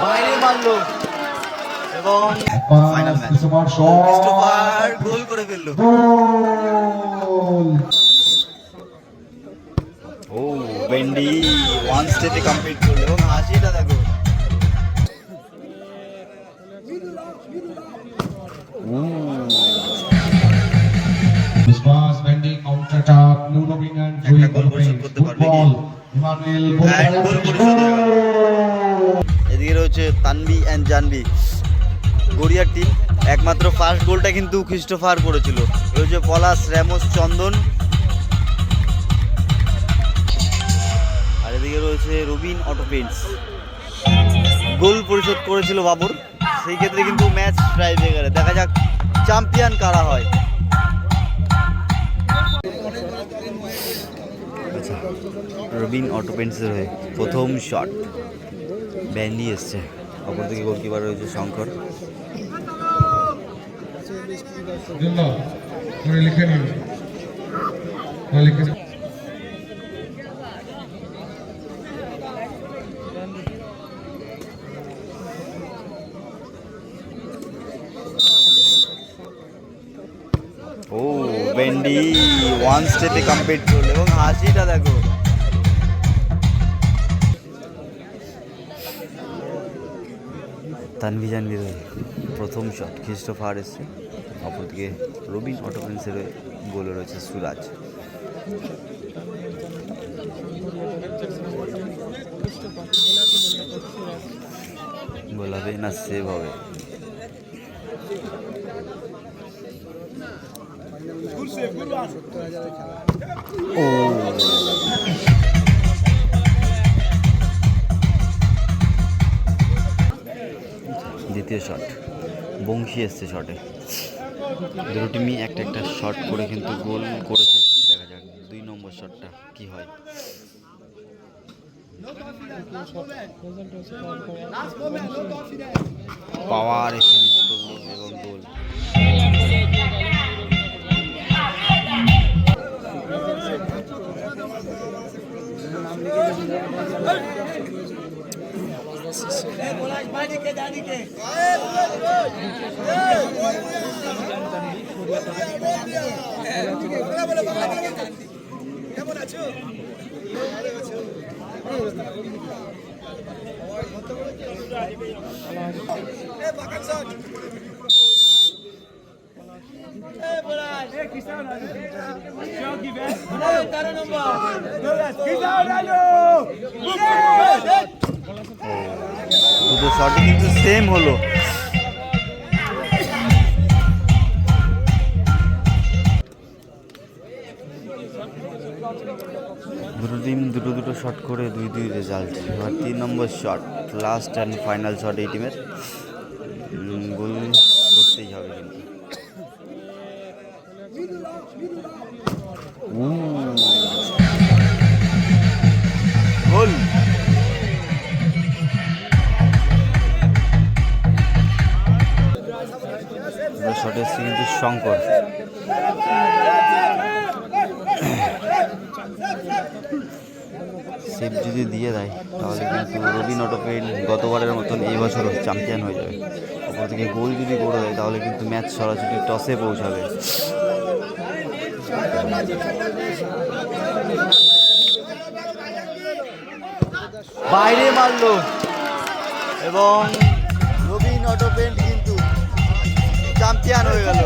বাইরে মারলো। এবং ফাইনাল ম্যাচ ক্রিস্টোফার গোল করে ফেলল। ও বেন্ডি ওয়ান স্টেপে কমপ্লিট এদিকে রয়েছে তানবি অ্যান্ড জানবি গড়িয়ার টিম একমাত্র ফার্স্ট গোলটা কিন্তু ক্রিস্টোফার করেছিল। রয়েছে পলাশ র্যামোস চন্দন। আর এদিকে রয়েছে রবিন অটো পেন্টস গোল পরিশোধ করেছিল বাবর। সেই ক্ষেত্রে কিন্তু ম্যাচ ট্রাই হয়ে গেলে। দেখা যাক চ্যাম্পিয়ন কারা হয়। রবিন অটো পেন্টসের হয়ে প্রথম শট ব্যান্ডি এসছে। অপর দিকে গোলকিপার রয়েছে শঙ্কর। ও বেন্ডি ওয়ান স্টেপে কমপ্লিট করল। এবং হাসিটা দেখো। তানভি জানভির প্রথম শট খ্রিস্টোফার এসছে। অপরদিকে রবিন অটোপেন্সের হয়ে গোলে রয়েছে সুরাজ। গোল না সেভ হবে। দ্বিতীয় শট বংশী এসছে শটে দুটো টিমই একটা একটা শট করে কিন্তু গোল করেছে। দেখা যাক দুই নম্বর শটটা কি হয়। পাওয়ার ফিনিশ করল এবং গোল। কেমন আছো Cristiano Ronaldo! Cristiano Ronaldo! দুটো শটই কিন্তু সেম হলো। দুটো টিম দুটো দুটো শট করে দুই দুই রেজাল্ট এবার তিন নম্বর shot last and final shot এই টিমের শট এসছে কিন্তু শঙ্কর। সেভ যদি দিয়ে দেয়, তাহলে কিন্তু রবি অটোপেন গতবারের মতন এই বছরও চ্যাম্পিয়ন হয়ে যাবে। ওপর থেকে গোল যদি করে দেয়, তাহলে কিন্তু ম্যাচ সরাসরি টসে পৌঁছাবে। বাইরে মারলো। এবং রবি কিন্তু চ্যাম্পিয়ন হয়ে গেল